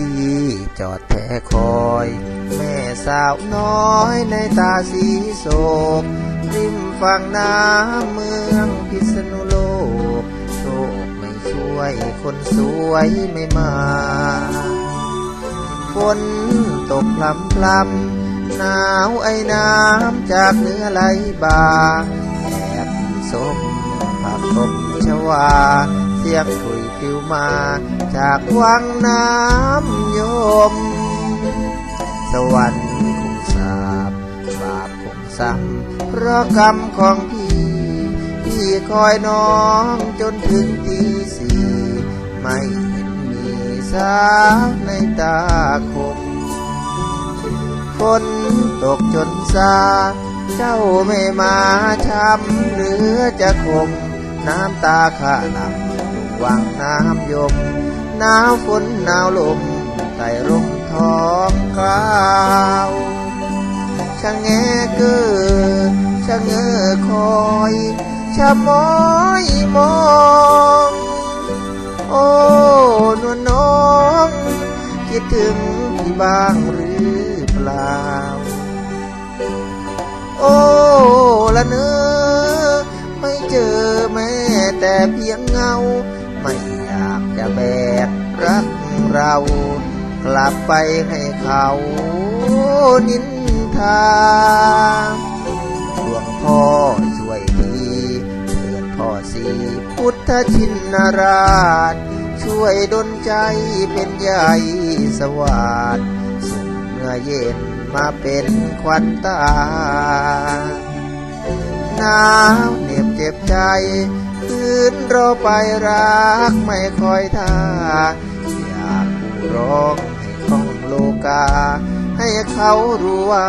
พี่จอดแท้คอย แม่สาวน้อยในตาสีโศกริมฝั่งน้ำเมืองพิษณุโลก โชคไม่ช่วยคนสวยไม่มาฝนตกพลำพลำหนาวไอ้น้ำจากเนื้อไหลบ่าแอบสมผักตมชวา เสียงถุยผิวมา จากวังน้ำยม สวรรค์คงสาบบาปคงซ้ำเพราะกรรมของพี่ พี่คอยน้องจนถึงตีสี่ไม่เห็นมีสาในตาคมฝนตกจนซาเจ้าไม่มาช้ำหรือจะคมน้ำตาข้าหลับ วังน้ำยม หนาวฝนหนาวลมไต่ร่มท้องกล่าวชะแงเกอชะเงอคอยชะมอยมอง โอ้นวลน้อง คิดถึงพี่บ้างหรือเปล่า โอ้ละเนอไม่เจอแม้แต่เพียงเงา ไม่อยากจะแบกรักเรา กลับไปให้เขานินทาหลวงพ่อช่วยทีเถิดพ่อสีพุทธชินนราช ช่วยดลใจเป็นใหญ่สวัสดส่งเมื่อเย็นมาเป็นควันตาหนาวเหน็บเจ็บใจ คืนเราไปรักไม่คอยท่าอยากร้องให้ก้องโลกา ให้เขารู้ว่า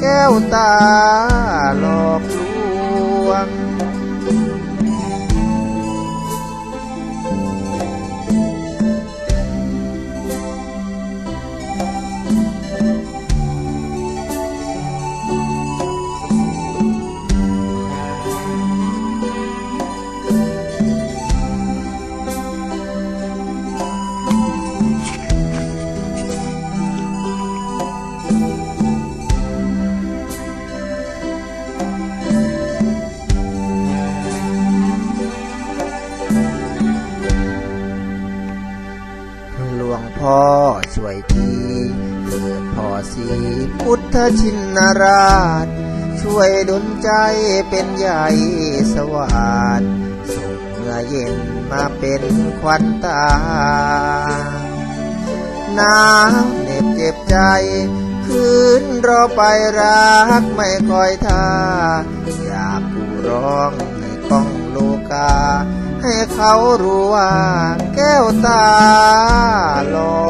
แก้วตาหลอกลวง พ่อช่วยทีเกิดพ่อสีพุทธชินราช ช่วยดลใจเป็นใหญ่สวัสดส่งเมื่อเย็นมาเป็นควันตาหนาวเหน็บเจ็บใจ คืนรอไปรักไม่คอยท่า อยากผู้ร้องให้ก้องโลกา ให้เขารู้ว่าแก้วตาหลอก